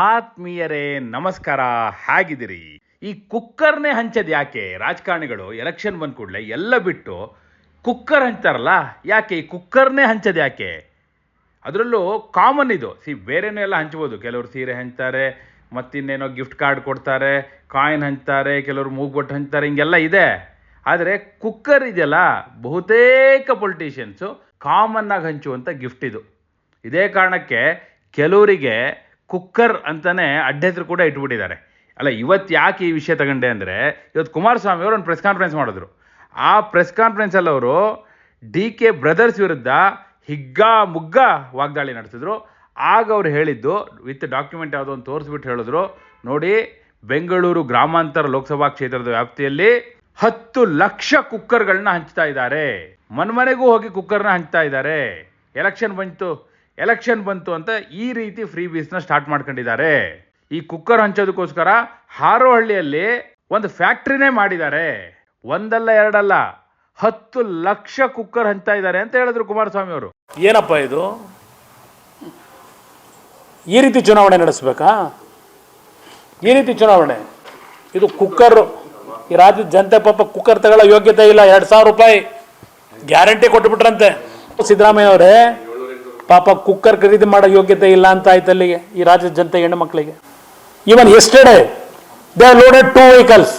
ಆತ್ಮೀಯರೇ, ನಮಸ್ಕಾರ. ಹೇಗಿದ್ದೀರಿ? ಈ ಕುಕ್ಕರ್ನೇ ಹಂಚದ್ ಯಾಕೆ? ರಾಜಕಾರಣಿಗಳು ಎಲೆಕ್ಷನ್ ಬಂದ ಕೂಡಲೇ ಎಲ್ಲ ಬಿಟ್ಟು ಕುಕ್ಕರ್ ಹಂಚ್ತಾರಲ್ಲ, ಯಾಕೆ ಈ ಕುಕ್ಕರ್ನೇ ಹಂಚದ್ ಯಾಕೆ? ಅದರಲ್ಲೂ ಕಾಮನ್ ಇದು. ಸಿ, ಬೇರೆನೂ ಎಲ್ಲ ಹಂಚ್ಬೋದು. ಕೆಲವರು ಸೀರೆ ಹಂಚ್ತಾರೆ, ಮತ್ತಿನ್ನೇನೋ ಗಿಫ್ಟ್ ಕಾರ್ಡ್ ಕೊಡ್ತಾರೆ ಕಾಯಿನ್ ಹಂಚ್ತಾರೆ, ಕೆಲವರು ಮೂಗ್ಬೊಟ್ಟು ಹಂಚ್ತಾರೆ, ಹಿಂಗೆಲ್ಲ ಇದೆ. ಆದರೆ ಕುಕ್ಕರ್ ಇದೆಯಲ್ಲ, ಬಹುತೇಕ ಪೊಲಿಟಿಷಿಯನ್ಸು ಕಾಮನ್ನಾಗಿ ಹಂಚುವಂಥ ಗಿಫ್ಟ್ ಇದು. ಇದೇ ಕಾರಣಕ್ಕೆ ಕೆಲವರಿಗೆ ಕುಕ್ಕರ್ ಅಂತಾನೆ ಅಡ್ಡೆತ್ರ ಕೂಡ ಇಟ್ಬಿಟ್ಟಿದ್ದಾರೆ. ಅಲ್ಲ ಇವತ್ತು ಯಾಕೆ ಈ ವಿಷಯ ತಗೊಂಡೆ ಅಂದರೆ ಇವತ್ತು ಕುಮಾರಸ್ವಾಮಿ ಅವರು ಒಂದು ಪ್ರೆಸ್ ಕಾನ್ಫರೆನ್ಸ್ ಮಾಡಿದ್ರು. ಆ ಪ್ರೆಸ್ ಕಾನ್ಫರೆನ್ಸಲ್ಲಿ ಅವರು ಡಿ ಕೆ ಬ್ರದರ್ಸ್ ವಿರುದ್ಧ ಹಿಗ್ಗ ಮುಗ್ಗ ವಾಗ್ದಾಳಿ ನಡೆಸಿದ್ರು. ಆಗ ಅವ್ರು ಹೇಳಿದ್ದು, ವಿತ್ ಡಾಕ್ಯುಮೆಂಟ್ ಯಾವುದೋ ಒಂದು ತೋರಿಸ್ಬಿಟ್ಟು ಹೇಳಿದ್ರು, ನೋಡಿ, ಬೆಂಗಳೂರು ಗ್ರಾಮಾಂತರ ಲೋಕಸಭಾ ಕ್ಷೇತ್ರದ ವ್ಯಾಪ್ತಿಯಲ್ಲಿ ಹತ್ತು ಲಕ್ಷ ಕುಕ್ಕರ್ಗಳನ್ನ ಹಂಚ್ತಾ ಇದ್ದಾರೆ. ಮನ್ಮನೆಗೂ ಹೋಗಿ ಕುಕ್ಕರ್ನ ಹಂಚ್ತಾ ಇದ್ದಾರೆ. ಎಲೆಕ್ಷನ್ ಬಂತು. ಎಲೆಕ್ಷನ್ ಬಂತು ಅಂತ ಈ ರೀತಿ ಫ್ರೀ ಬೀಸ್ನ ಸ್ಟಾರ್ಟ್ ಮಾಡ್ಕೊಂಡಿದ್ದಾರೆ. ಈ ಕುಕ್ಕರ್ ಹಂಚೋದಕ್ಕೋಸ್ಕರ ಹಾರೋಹಳ್ಳಿಯಲ್ಲಿ ಒಂದು ಫ್ಯಾಕ್ಟ್ರಿನೇ ಮಾಡಿದ್ದಾರೆ. ಒಂದಲ್ಲ ಎರಡಲ್ಲ, ಹತ್ತು ಲಕ್ಷ ಕುಕ್ಕರ್ ಹಂಚ್ತಾ ಇದ್ದಾರೆ ಅಂತ ಹೇಳಿದ್ರು ಕುಮಾರಸ್ವಾಮಿ ಅವರು. ಏನಪ್ಪ ಇದು? ಈ ರೀತಿ ಚುನಾವಣೆ ನಡೆಸಬೇಕಾ? ಈ ರೀತಿ ಚುನಾವಣೆ. ಇದು ಕುಕ್ಕರ್ ಈ ರಾಜ್ಯದ ಜನತೆ ಪಾಪ ಕುಕ್ಕರ್ ತಗೊಳ್ಳೋ ಯೋಗ್ಯತೆ ಇಲ್ಲ. ಎರಡು ಸಾವಿರ ರೂಪಾಯಿ ಗ್ಯಾರಂಟಿ ಕೊಟ್ಬಿಟ್ರಂತೆ. ಸಿದ್ದರಾಮಯ್ಯ ಅವರೇ ಪಾಪ ಕುಕ್ಕರ್ ಖರೀದಿ ಮಾಡೋ ಯೋಗ್ಯತೆ ಇಲ್ಲ ಅಂತ ಆಯ್ತು ಅಲ್ಲಿಗೆ, ಈ ರಾಜ್ಯದ ಜನತೆ ಹೆಣ್ಣು ಮಕ್ಕಳಿಗೆ. Even yesterday they are loaded two vehicles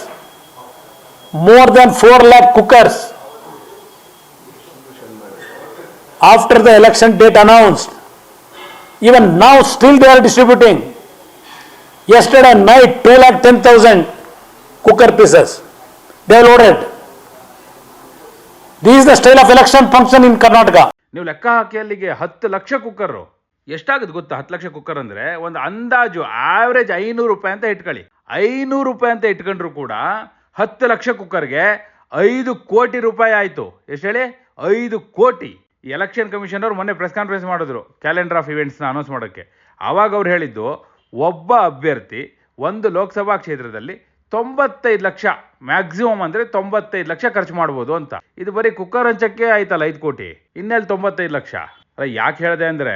more than four lakh cookers after the election date announced even now still they are distributing yesterday night two lakh ten thousand cooker pieces they are loaded these the style of election function in Karnataka ನೀವು ಲೆಕ್ಕ ಹಾಕಿ ಅಲ್ಲಿಗೆ ಹತ್ತು lakh cooker. ಎಷ್ಟಾಗುತ್ತೆ ಗೊತ್ತಾ? ಹತ್ತು lakh cooker ಅಂದರೆ ಒಂದು ಅಂದಾಜು ಆವ್ರೇಜ್ ಐನೂರು ರೂಪಾಯಿ ಅಂತ ಇಟ್ಕೊಳ್ಳಿ. ಐನೂರು ರೂಪಾಯಿ ಅಂತ ಇಟ್ಕೊಂಡ್ರು ಕೂಡ ಹತ್ತು ಲಕ್ಷ ಕುಕ್ಕರ್ಗೆ ಐದು ಕೋಟಿ ರೂಪಾಯಿ ಆಯಿತು. ಎಷ್ಟು ಹೇಳಿ? ಐದು ಕೋಟಿ. ಎಲೆಕ್ಷನ್ ಕಮಿಷನ್ ಅವರು ಮೊನ್ನೆ ಪ್ರೆಸ್ ಕಾನ್ಫರೆನ್ಸ್ ಮಾಡಿದ್ರು ಕ್ಯಾಲೆಂಡರ್ ಆಫ್ ಇವೆಂಟ್ಸ್ನ ಅನೌನ್ಸ್ ಮಾಡೋಕ್ಕೆ. ಆವಾಗ ಅವ್ರು ಹೇಳಿದ್ದು, ಒಬ್ಬ ಅಭ್ಯರ್ಥಿ ಒಂದು ಲೋಕಸಭಾ ಕ್ಷೇತ್ರದಲ್ಲಿ ತೊಂಬತ್ತೈದು ಲಕ್ಷ. ಮ್ಯಾಕ್ಸಿಮಮ್ ಅಂದರೆ ತೊಂಬತ್ತೈದು ಲಕ್ಷ ಖರ್ಚು ಮಾಡ್ಬೋದು ಅಂತ. ಇದು ಬರೀ ಕುಕ್ಕರ್ ಹಂಚಕ್ಕೆ ಆಯ್ತಲ್ಲ ಐದು ಕೋಟಿ. ಇನ್ನೆಲ್ಲಿ ತೊಂಬತ್ತೈದು ಲಕ್ಷ. ಅಲ್ಲ, ಯಾಕೆ ಹೇಳಿದೆ ಅಂದರೆ,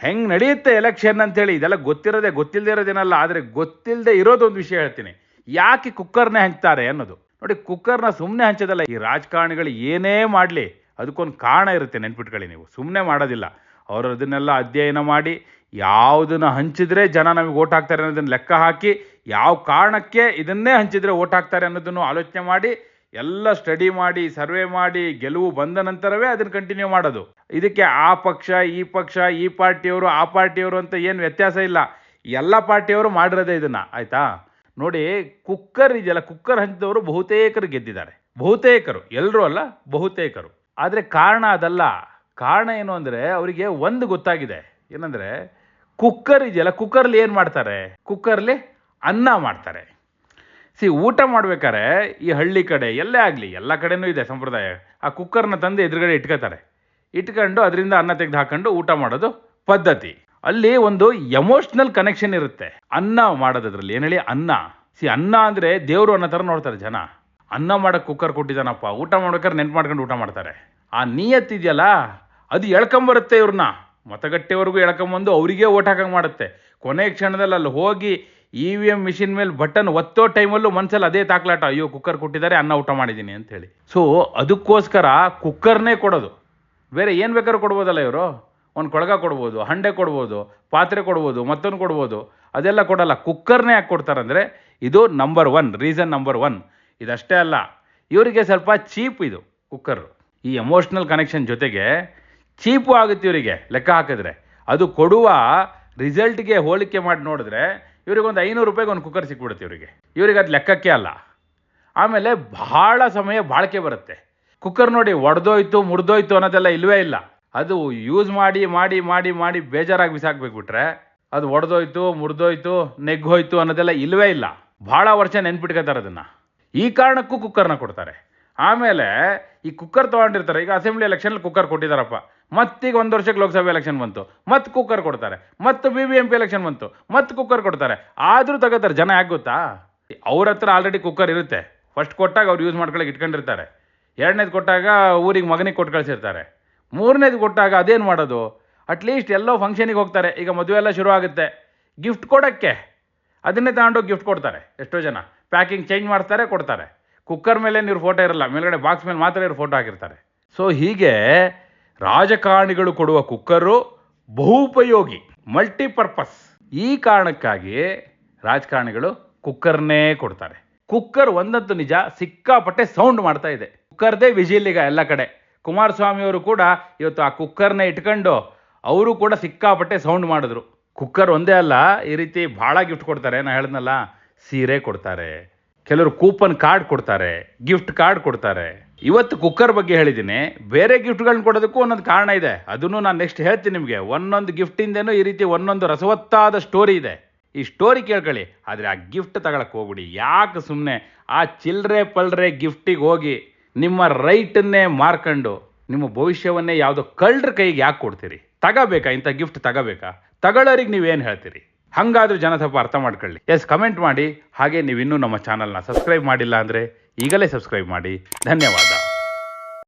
ಹೆಂಗೆ ನಡೆಯುತ್ತೆ ಎಲೆಕ್ಷನ್ ಅಂತೇಳಿ ಇದೆಲ್ಲ ಗೊತ್ತಿರೋದೇ ಗೊತ್ತಿಲ್ಲದೆ ಇರೋದೇನಲ್ಲ, ಆದರೆ ಗೊತ್ತಿಲ್ಲದೆ ಇರೋದೊಂದು ವಿಷಯ ಹೇಳ್ತೀನಿ. ಯಾಕೆ ಕುಕ್ಕರ್ನ ಹಂಚ್ತಾರೆ ಅನ್ನೋದು. ನೋಡಿ, ಕುಕ್ಕರ್ನ ಸುಮ್ಮನೆ ಹಂಚೋದಲ್ಲ, ಈ ರಾಜಕಾರಣಿಗಳು ಏನೇ ಮಾಡಲಿ, ಅದಕ್ಕೊಂದು ಕಾರಣ ಇರುತ್ತೆ ನೆನ್ಪಿಟ್ಕೊಳ್ಳಿ ನೀವು. ಸುಮ್ಮನೆ ಮಾಡೋದಿಲ್ಲ. ಅವರು ಅದನ್ನೆಲ್ಲ ಅಧ್ಯಯನ ಮಾಡಿ, ಯಾವುದನ್ನು ಹಂಚಿದ್ರೆ ಜನ ನಮಗೆ ಓಟ್ ಹಾಕ್ತಾರೆ ಅನ್ನೋದನ್ನು ಲೆಕ್ಕ ಹಾಕಿ ಯಾವ ಕಾರಣಕ್ಕೆ ಇದನ್ನೇ ಹಂಚಿದರೆ ಓಟ್ ಹಾಕ್ತಾರೆ ಅನ್ನೋದನ್ನು ಆಲೋಚನೆ ಮಾಡಿ, ಎಲ್ಲ ಸ್ಟಡಿ ಮಾಡಿ ಸರ್ವೆ ಮಾಡಿ, ಗೆಲುವು ಬಂದ ನಂತರವೇ ಅದನ್ನು ಕಂಟಿನ್ಯೂ ಮಾಡೋದು. ಇದಕ್ಕೆ ಆ ಪಕ್ಷ, ಈ ಪಕ್ಷ, ಈ ಪಾರ್ಟಿಯವರು, ಆ ಪಾರ್ಟಿಯವರು ಅಂತ ಏನು ವ್ಯತ್ಯಾಸ ಇಲ್ಲ. ಎಲ್ಲ ಪಾರ್ಟಿಯವರು ಮಾಡಿರೋದೇ ಇದನ್ನು, ಆಯಿತಾ? ನೋಡಿ, ಕುಕ್ಕರ್ ಇದೆಯಲ್ಲ, ಕುಕ್ಕರ್ ಹಂಚಿದವರು ಬಹುತೇಕರು ಗೆದ್ದಿದ್ದಾರೆ. ಬಹುತೇಕರು ಎಲ್ಲರೂ ಅಲ್ಲ, ಬಹುತೇಕರು. ಆದರೆ ಕಾರಣ ಅದಲ್ಲ. ಕಾರಣ ಏನು ಅಂದರೆ, ಅವರಿಗೆ ಒಂದು ಗೊತ್ತಾಗಿದೆ. ಏನಂದರೆ, ಕುಕ್ಕರ್ ಇದೆಯಲ್ಲ, ಕುಕ್ಕರ್ಲಿ ಏನು ಮಾಡ್ತಾರೆ? ಕುಕ್ಕರ್ಲಿ ಅನ್ನ ಮಾಡ್ತಾರೆ. ಸಿ, ಊಟ ಮಾಡ್ಬೇಕಾದ್ರೆ ಈ ಹಳ್ಳಿ ಕಡೆ ಎಲ್ಲೇ ಆಗಲಿ, ಎಲ್ಲ ಕಡೆನೂ ಇದೆ ಸಂಪ್ರದಾಯ. ಆ ಕುಕ್ಕರ್ನ ತಂದು ಎದುರುಗಡೆ ಇಟ್ಕೋತಾರೆ. ಇಟ್ಕೊಂಡು ಅದರಿಂದ ಅನ್ನ ತೆಗೆದು ಹಾಕೊಂಡು ಊಟ ಮಾಡೋದು ಪದ್ಧತಿ. ಅಲ್ಲಿ ಒಂದು ಎಮೋಷ್ನಲ್ ಕನೆಕ್ಷನ್ ಇರುತ್ತೆ. ಅನ್ನ ಮಾಡೋದ್ರಲ್ಲಿ ಏನು ಹೇಳಿ? ಅನ್ನ. ಸಿ, ಅನ್ನ ಅಂದರೆ ದೇವರು ಅನ್ನೋ ಥರ ನೋಡ್ತಾರೆ ಜನ. ಅನ್ನ ಮಾಡೋಕೆ ಕುಕ್ಕರ್ ಕೊಟ್ಟಿದ್ದಾನಪ್ಪ, ಊಟ ಮಾಡ್ಬೇಕಾದ್ರೆ ನೆನ್ಪು ಮಾಡ್ಕೊಂಡು ಊಟ ಮಾಡ್ತಾರೆ. ಆ ನಿಯತ್ ಇದೆಯಲ್ಲ, ಅದು ಎಳ್ಕೊಂಬರುತ್ತೆ ಇವ್ರನ್ನ. ಮತಗಟ್ಟೆವರೆಗೂ ಎಳ್ಕೊಂಬಂದು ಅವರಿಗೆ ಓಟ್ ಹಾಕಂಗೆ ಮಾಡುತ್ತೆ. ಕೊನೆ ಕ್ಷಣದಲ್ಲಿ ಅಲ್ಲಿ ಹೋಗಿ ಇ ವಿ ಎಂ ಮಿಷಿನ್ ಮೇಲೆ ಬಟನ್ ಒತ್ತೋ ಟೈಮಲ್ಲೂ ಮನಸ್ಸಲ್ಲಿ ಅದೇ ತಾಕ್ಲಾಟ ಅಯ್ಯೋ ಕುಕ್ಕರ್ ಕೊಟ್ಟಿದ್ದಾರೆ, ಅನ್ನ ಊಟ ಮಾಡಿದ್ದೀನಿ ಅಂತ ಹೇಳಿ. ಸೊ ಅದಕ್ಕೋಸ್ಕರ ಕುಕ್ಕರ್ನೇ ಕೊಡೋದು. ಬೇರೆ ಏನು ಬೇಕಾದ್ರೂ ಕೊಡ್ಬೋದಲ್ಲ ಇವರು? ಒಂದು ಕೊಳಗ ಕೊಡ್ಬೋದು, ಹಂಡೆ ಕೊಡ್ಬೋದು, ಪಾತ್ರೆ ಕೊಡ್ಬೋದು, ಮತ್ತೊಂದು ಕೊಡ್ಬೋದು. ಅದೆಲ್ಲ ಕೊಡಲ್ಲ. ಕುಕ್ಕರ್ನೇ ಯಾಕೆ ಕೊಡ್ತಾರಂದರೆ, ಇದು number one reason number one ಇದಷ್ಟೇ ಅಲ್ಲ, ಇವರಿಗೆ ಸ್ವಲ್ಪ ಚೀಪ್ ಇದು ಕುಕ್ಕರು ಈ ಎಮೋಷ್ನಲ್ ಕನೆಕ್ಷನ್ ಜೊತೆಗೆ ಚೀಪು ಆಗುತ್ತೆ ಇವರಿಗೆ, ಲೆಕ್ಕ ಹಾಕಿದ್ರೆ. ಅದು ಕೊಡುವ ರಿಸಲ್ಟ್ಗೆ ಹೋಲಿಕೆ ಮಾಡಿ ನೋಡಿದ್ರೆ ಇವ್ರಿಗೆ ಒಂದು ಐನೂರು ರೂಪಾಯಿಗೆ ಒಂದು ಕುಕ್ಕರ್ ಸಿಕ್ಬಿಡುತ್ತೆ ಇವರಿಗೆ. ಇವ್ರಿಗೆ ಅದು ಲೆಕ್ಕಕ್ಕೆ ಅಲ್ಲ. ಆಮೇಲೆ ಬಹಳ ಸಮಯ ಬಾಳಿಕೆ ಬರುತ್ತೆ. ಕುಕ್ಕರ್ ನೋಡಿ ಒಡೆದೋಯ್ತು, ಮುರಿದೋಯ್ತು ಅನ್ನೋದೆಲ್ಲ ಇಲ್ಲವೇ ಇಲ್ಲ. ಅದು ಯೂಸ್ ಮಾಡಿ ಮಾಡಿ ಮಾಡಿ ಮಾಡಿ ಬೇಜಾರಾಗಿ ಬಿಸಾಕ್ಬೇಕ್ಬಿಟ್ರೆ ಅದು ಒಡೆದೋಯ್ತು, ಮುರಿದೋಯ್ತು, ನೆಗ್ಗೋಯ್ತು ಅನ್ನೋದೆಲ್ಲ ಇಲ್ಲವೇ ಇಲ್ಲ. ಭಾಳ ವರ್ಷ ನೆನ್ಪಿಟ್ಕೋತಾರೆ ಅದನ್ನು. ಈ ಕಾರಣಕ್ಕೂ ಕುಕ್ಕರ್ನ ಕೊಡ್ತಾರೆ. ಆಮೇಲೆ ಈ ಕುಕ್ಕರ್ ತೊಗೊಂಡಿರ್ತಾರೆ. ಈಗ ಅಸೆಂಬ್ಲಿ ಎಲೆಕ್ಷನಲ್ಲಿ ಕುಕ್ಕರ್ ಕೊಟ್ಟಿದ್ದಾರಪ್ಪ. ಮತ್ತೀಗ ಒಂದು ವರ್ಷಕ್ಕೆ ಲೋಕಸಭೆ ಎಲೆಕ್ಷನ್ ಬಂತು. ಮತ್ತೆ ಕುಕ್ಕರ್ ಕೊಡ್ತಾರೆ. ಮತ್ತು B B M P election ಬಂತು. ಮತ್ತೆ ಕುಕ್ಕರ್ ಕೊಡ್ತಾರೆ. ಆದರೂ ತಗೋತಾರೆ. ಜನ ಯಾಕೆ ಗೊತ್ತಾ? ಅವ್ರ ಹತ್ರ ಆಲ್ರೆಡಿ ಕುಕ್ಕರ್ ಇರುತ್ತೆ. ಫಸ್ಟ್ ಕೊಟ್ಟಾಗ ಅವ್ರು ಯೂಸ್ ಮಾಡ್ಕೊಳಕ್ಕೆ ಇಟ್ಕೊಂಡಿರ್ತಾರೆ. ಎರಡನೇದು ಕೊಟ್ಟಾಗ ಊರಿಗೆ ಮಗನಿಗೆ ಕೊಟ್ಟು ಕಳಿಸಿರ್ತಾರೆ. ಮೂರನೇದು ಕೊಟ್ಟಾಗ ಅದೇನು ಮಾಡೋದು? ಅಟ್ಲೀಸ್ಟ್ ಎಲ್ಲೋ ಫಂಕ್ಷನಿಗೆ ಹೋಗ್ತಾರೆ. ಈಗ ಮದುವೆ ಎಲ್ಲ ಶುರು ಆಗುತ್ತೆ. ಗಿಫ್ಟ್ ಕೊಡೋಕ್ಕೆ. ಅದನ್ನೇ ತಗೊಂಡೋಗಿ ಗಿಫ್ಟ್ ಕೊಡ್ತಾರೆ. ಎಷ್ಟೋ ಜನ. ಪ್ಯಾಕಿಂಗ್ ಚೇಂಜ್ ಮಾಡ್ತಾರೆ, ಕೊಡ್ತಾರೆ. ಕುಕ್ಕರ್ ಮೇಲೆ ಇವ್ರ ಫೋಟೋ ಇರಲ್ಲ. ಮೇಲ್ಗಡೆ ಬಾಕ್ಸ್ ಮೇಲೆ ಮಾತ್ರ ಇವ್ರು ಫೋಟೋ ಹಾಕಿರ್ತಾರೆ. ಸೊ ಹೀಗೆ ರಾಜಕಾರಣಿಗಳು ಕೊಡುವ ಕುಕ್ಕರು ಬಹುಪಯೋಗಿ ಮಲ್ಟಿಪರ್ಪಸ್ ಈ ಕಾರಣಕ್ಕಾಗಿ ರಾಜಕಾರಣಿಗಳು ಕುಕ್ಕರ್ನೇ ಕೊಡ್ತಾರೆ. ಕುಕ್ಕರ್ ಒಂದಂತೂ ನಿಜ, ಸಿಕ್ಕಾಪಟ್ಟೆ ಸೌಂಡ್ ಮಾಡ್ತಾ ಇದೆ. ಕುಕ್ಕರ್ದೇ ವಿಜಿಲ್ ಈಗ ಎಲ್ಲ ಕಡೆ. ಕುಮಾರಸ್ವಾಮಿ ಅವರು ಕೂಡ ಇವತ್ತು ಆ ಕುಕ್ಕರ್ನ ಇಟ್ಕೊಂಡು ಅವರು ಕೂಡ ಸಿಕ್ಕಾಪಟ್ಟೆ ಸೌಂಡ್ ಮಾಡಿದ್ರು. ಕುಕ್ಕರ್ ಒಂದೇ ಅಲ್ಲ, ಈ ರೀತಿ ಭಾಳ ಗಿಫ್ಟ್ ಕೊಡ್ತಾರೆ ನಾನು ಹೇಳಿದ್ನಲ್ಲ, ಸೀರೆ ಕೊಡ್ತಾರೆ. ಕೆಲವರು ಕೂಪನ್ ಕಾರ್ಡ್ ಕೊಡ್ತಾರೆ, ಗಿಫ್ಟ್ ಕಾರ್ಡ್ ಕೊಡ್ತಾರೆ. ಇವತ್ತು ಕುಕ್ಕರ್ ಬಗ್ಗೆ ಹೇಳಿದ್ದೀನಿ. ಬೇರೆ ಗಿಫ್ಟ್ಗಳನ್ನ ಕೊಡೋದಕ್ಕೂ ಒಂದೊಂದು ಕಾರಣ ಇದೆ. ಅದನ್ನು ನಾನು ನೆಕ್ಸ್ಟ್ ಹೇಳ್ತೀನಿ ನಿಮಗೆ. ಒಂದೊಂದು ಗಿಫ್ಟಿಂದನೂ ಈ ರೀತಿ ಒಂದೊಂದು ರಸವತ್ತಾದ ಸ್ಟೋರಿ ಇದೆ. ಈ ಸ್ಟೋರಿ ಕೇಳ್ಕೊಳ್ಳಿ. ಆದರೆ ಆ ಗಿಫ್ಟ್ ತಗೊಳಕ್ಕೆ ಹೋಗ್ಬಿಡಿ. ಯಾಕೆ ಸುಮ್ಮನೆ ಆ ಚಿಲ್ಲರೆ ಪಲ್ರೆ ಗಿಫ್ಟಿಗೆ ಹೋಗಿ ನಿಮ್ಮ ರೈಟನ್ನೇ ಮಾರ್ಕೊಂಡು ನಿಮ್ಮ ಭವಿಷ್ಯವನ್ನೇ ಯಾವುದೋ ಕಳ್ಳರ ಕೈಗೆ ಯಾಕೆ ಕೊಡ್ತೀರಿ? ತಗೋಬೇಕಾ? ಇಂಥ ಗಿಫ್ಟ್ ತಗೋಬೇಕಾ? ತಗೊಳ್ಳೋರಿಗೆ ನೀವೇನು ಹೇಳ್ತೀರಿ? ಹಂಗಾದ್ರೂ ಜನ ಸ್ವಲ್ಪ ಅರ್ಥ ಮಾಡ್ಕೊಳ್ಳಿ. ಎಸ್ ಕಮೆಂಟ್ ಮಾಡಿ. ಹಾಗೆ ನೀವು ಇನ್ನೂ ನಮ್ಮ ಚಾನಲ್ನ ಸಬ್ಸ್ಕ್ರೈಬ್ ಮಾಡಿಲ್ಲ ಅಂದರೆ ಈಗಲೇ ಸಬ್ಸ್ಕ್ರೈಬ್ ಮಾಡಿ. ಧನ್ಯವಾದ.